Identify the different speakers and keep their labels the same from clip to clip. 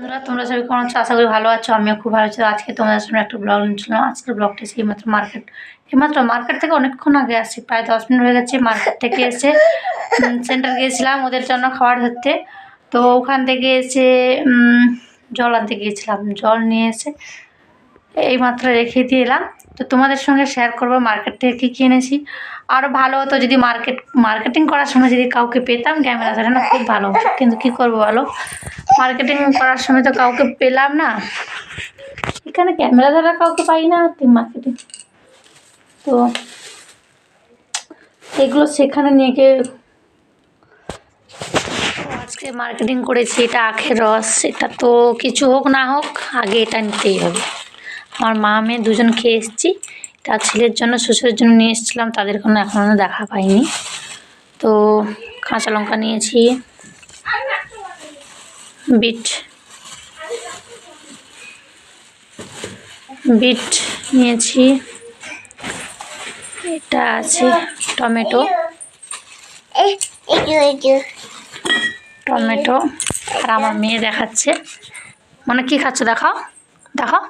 Speaker 1: বন্ধুরা, তোমরা সবাই কেমন আছো? আশা করি ভালো আছো, আমিও খুব ভালো আছি। আজকে তোমাদের সামনে একটা ব্লগ নিয়েছিলাম আজকের ব্লগটা এসে এইমাত্র মার্কেট এইমাত্র মার্কেট থেকে অনেকক্ষণ আগে আসছি, প্রায় দশ মিনিট হয়ে গেছে মার্কেট থেকে এসে। সেন্টার গিয়েছিলাম ওদের জন্য খাবার ধরতে। তো ওখান থেকে এসে জল আনতে গিয়েছিলাম। জল নিয়ে এসে এইমাত্র রেখে দিয়ে এলাম। তো তোমাদের সঙ্গে শেয়ার করব মার্কেট থেকে কী কী এনেছি। আরও ভালো হতো যদি মার্কেট মার্কেটিং করার সময় যদি কাউকে পেতাম ক্যামেরা ধরে না, খুব ভালো হতো। কিন্তু কী করব বলো? মার্কেটিং করার সময় তো কাউকে পেলাম না। এখানে ক্যামেরা ধরা কাউকে পাই না মার্কেটিং তো এগুলো সেখানে নিয়ে গিয়ে আজকে মার্কেটিং করেছি। এটা আখের রস, এটা তো কিছু হোক না হোক, আগে এটা নিতেই হবে। আমার মা মেয়ে দুজন খেয়ে এসেছি। তার ছেলের জন্য, শ্বশুরের জন্য নিয়ে এসেছিলাম, তাদের কোনো এখনও দেখা পাইনি। তো কাঁচা লঙ্কা নিয়েছি, বিট বিট নিয়েছি, এটা আছে টমেটো। টমেটো, আর আমার মেয়ে দেখাচ্ছে। মানে কি খাচ্ছ দেখাও দেখাও।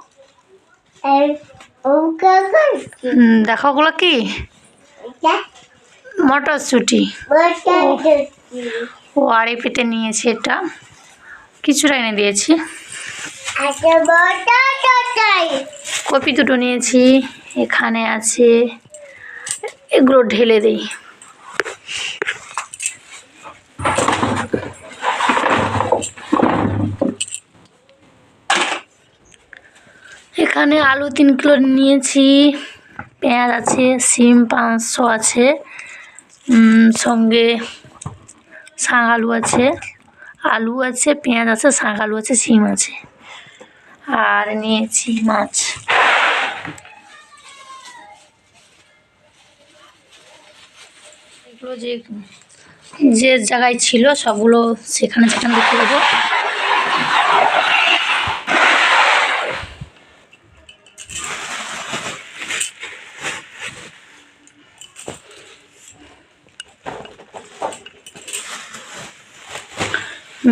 Speaker 1: দেখাও ওগুলো কি? মটরশুঁটি। ও আড়াই পেতে নিয়েছি এটা। কিছুটা এনে দিয়েছি। কপি দুটো নিয়েছি, এখানে আছে। এগুলো ঢেলে দিই। এখানে আলু তিন কিলো নিয়েছি, পেঁয়াজ আছে, সিম পাঁচশো আছে সঙ্গে শাক আলু আছে আলু আছে, পেঁয়াজ আছে, শাক আলু আছে, সিম আছে। আর নিয়েছি মাছ। এগুলো যে যে জায়গায় ছিল, সবগুলো সেখানে সেখানে দেখতে দেবো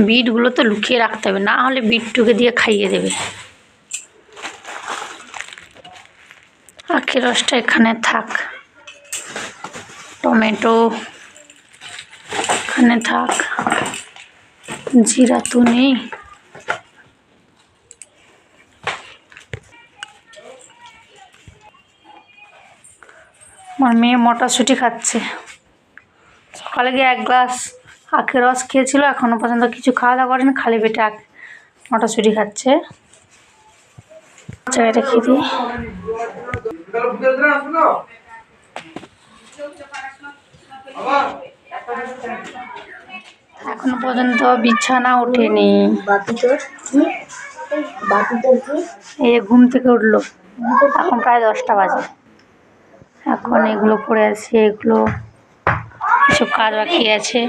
Speaker 1: বিটগুলো তো লুকিয়ে রাখতে হবে, না হলে বিটটুকে দিয়ে খাইয়ে দেবে। আখের রসটা এখানে থাক। টমেটো এখানে থাক। জিরা তো নেই আমার মেয়ে মটরশুঁটি খাচ্ছে। সকালে গিয়ে এক গ্লাস আখের রস খেয়েছিল, এখনও পর্যন্ত কিছু খাওয়া দাওয়া করেনি, খালি পেটে আখ মটরশুঁটি খাচ্ছে। জায়গায় রেখে দিই। এখনও পর্যন্ত বিছানা ওঠেনি। এই যে ঘুম থেকে উঠল, এখন প্রায় দশটা বাজে। এখন এগুলো পড়ে আছে, এগুলো কিছু কাজ বাকি আছে।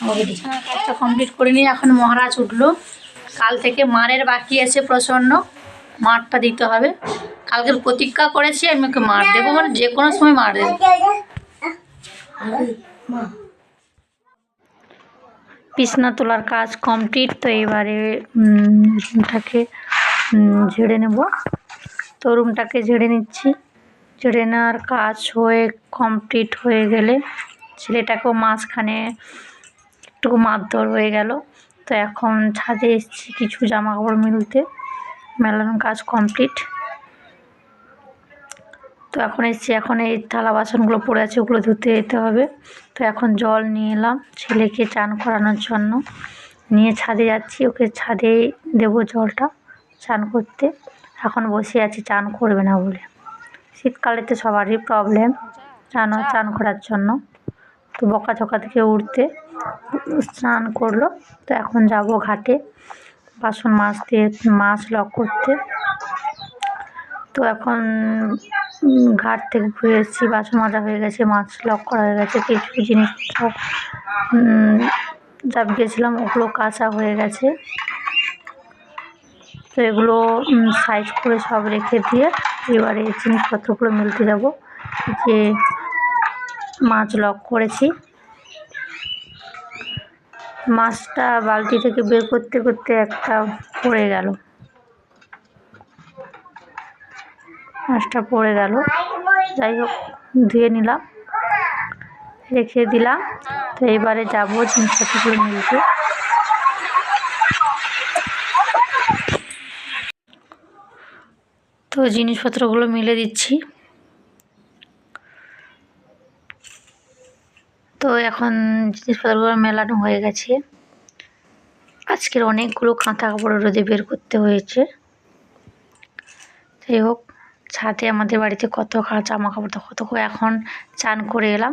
Speaker 1: কাজটা কমপ্লিট করে নিয়ে এখন মহারাজ উঠল। কাল থেকে মারের বাকি আছে প্রচণ্ড। মারটা দিতে হবে। কালকে প্রতিজ্ঞা করেছি আমি ওকে মার দেবো মানে যে কোনো সময় মার দেবো। বিছনা তোলার কাজ কমপ্লিট তো এবারে রুমটাকে ঝেড়ে নেব। তো রুমটাকে ঝেড়ে নিচ্ছি। ঝেড়ে নেওয়ার কাজ হয়ে কমপ্লিট হয়ে গেলে ছেলেটাকেও মাঝখানে একটু মারধর হয়ে গেল। তো এখন ছাদে এসেছি কিছু জামা কাপড় মিলতে মেলানোর কাজ কমপ্লিট তো এখন এসেছি, এখন এই থালা বাসনগুলো পড়ে আছে, ওগুলো ধুতে যেতে হবে। তো এখন জল নিয়ে এলাম ছেলেকে চান করানোর জন্য। নিয়ে ছাদে যাচ্ছি, ওকে ছাদে দেবো জলটা চান করতে। এখন বসে আছি, চান করবে না বলে। শীতকালে তো সবারই প্রবলেম চান চান করার জন্য। তো বকা ঝকা থেকে উঠতে স্নান করল। তো এখন যাব ঘাটে বাসন মাজতে, মাছ লক করতে। তো এখন ঘাট থেকে ঘুরে এসেছি, বাসন মাজা হয়ে গেছে, মাছ লক করা হয়ে গেছে, কিছু জিনিসপত্র যা গেছিলাম ওগুলো কাঁচা হয়ে গেছে। তো এগুলো সাইজ করে সব রেখে দিয়ে এবারে জিনিসপত্রগুলো মিলতে যাব। যে মাছ লক করেছি। মাছটা বালতি থেকে বের করতে করতে একটা পড়ে গেল। মাছটা পড়ে গেল। যাই হোক, ধুয়ে নিলাম, রেখে দিলাম। তো এবারে যাব জিনিসপত্রগুলো মিলতে। তো জিনিসপত্রগুলো মিলে দিচ্ছি। তো এখন জিনিসপত্রগুলো মেলানো হয়ে গেছে। আজকের অনেকগুলো কাঁথা কাপড় রোদে বের করতে হয়েছে। যাই হোক, ছাদে আমাদের বাড়িতে কত জামা কাপড় কত এখন চান করে এলাম।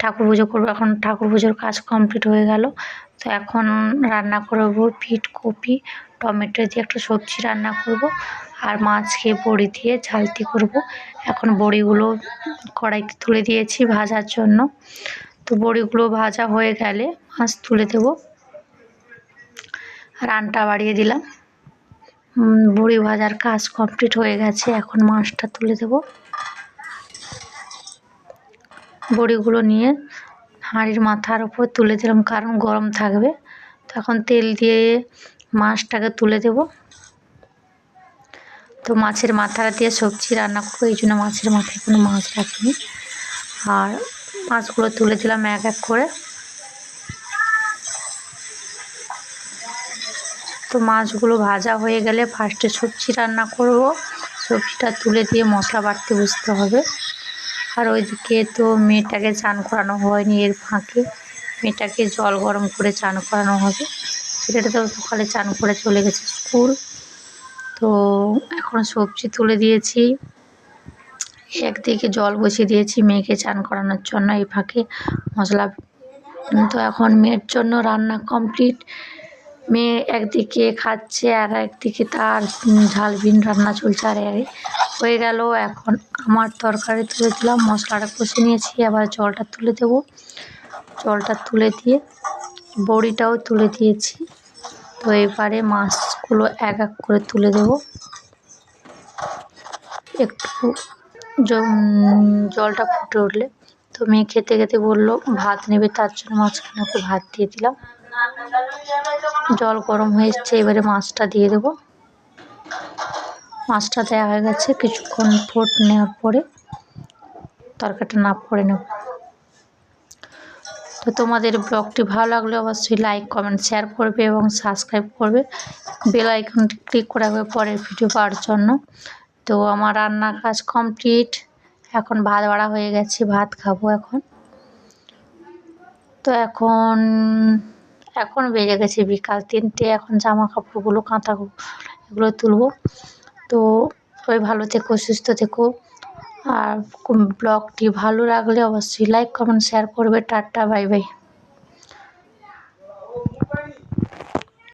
Speaker 1: ঠাকুর পুজো করব, এখন ঠাকুর পুজোর কাজ কমপ্লিট হয়ে গেল। তো এখন রান্না করব পিট কপি, টমেটো দিয়ে একটা সবজি রান্না করব, আর মাছকে বড়ি দিয়ে ঝালতি করব। এখন বড়িগুলো কড়াইতে তুলে দিয়েছি ভাজার জন্য। তো বড়িগুলো ভাজা হয়ে গেলে মাছ তুলে দেব। রানটা বাড়িয়ে দিলাম। বড়ি ভাজার কাজ কমপ্লিট হয়ে গেছে। এখন মাছটা তুলে দেব। বড়িগুলো নিয়ে হাঁড়ির মাথার উপর তুলে দিলাম, কারণ গরম থাকবে। তখন তেল দিয়ে মাছটাকে তুলে দেব। তো মাছের মাথাটা দিয়ে সবজি রান্না করব, এই জন্য মাছের মাথায় কোনো মাছ রাখিনি। আর মাছগুলো তুলে দিলাম এক এক করে। তো মাছগুলো ভাজা হয়ে গেলে ফার্স্টে সবজি রান্না করব। সবজিটা তুলে দিয়ে মশলা বাড়তে বুঝতে হবে। আর ওইদিকে তো মেয়েটাকে চান করানো হয়নি এর ফাঁকে। মেয়েটাকে জল গরম করে চান করানো হবে। ছেলেটা তো সকালে চান করে চলে গেছে স্কুল। তো এখন সবজি তুলে দিয়েছি। একদিকে জল বসিয়ে দিয়েছি, মেয়েকে চান করানোর জন্য এই ফাঁকে মশলা। তো এখন মেয়ের জন্য রান্না কমপ্লিট মেয়ে একদিকে খাচ্ছে আর একদিকে তার ঝাল ভিন রান্না চলছে আর হয়ে গেল, এখন আমার তরকারি তুলে দিলাম, মশলাটা কষে নিয়েছি আবার জলটা তুলে দেব। জলটা তুলে দিয়ে বড়িটাও তুলে দিয়েছি। তো এবারে মাছগুলো এক এক করে তুলে দেব। একটু জলটা ফুটে উঠলে তো মেয়ে খেতে খেতে বলল, ভাত নেবে, তার জন্য মাঝখানে ওকে ভাত দিয়ে দিলাম। জল গরম হয়ে এসছে, এবারে মাছটা দিয়ে দেবো। মাছটা দেওয়া হয়ে গেছে, কিছুক্ষণ ফোট নেওয়ার পরে তরকারিটা না পড়ে নেব। তো তোমাদের ব্লগটি ভালো লাগলে অবশ্যই লাইক, কমেন্ট, শেয়ার করবে এবং সাবস্ক্রাইব করবে। বেল আইকনটি ক্লিক করে রাখবে পরের ভিডিও পাওয়ার জন্য। তো আমার রান্নার কাজ কমপ্লিট এখন ভাত বাড়া হয়ে গেছে, ভাত খাব এখন। তো এখন এখন বেজে গেছে বিকাল তিনটে, এখন জামা কাপড়গুলো কাঁথা এগুলো তুলবো। তো সবাই ভালো থেকো, সুস্থ থেকো। আর ব্লগটি ভালো লাগলে অবশ্যই লাইক কমেন্ট শেয়ার করবে। Tata bye bye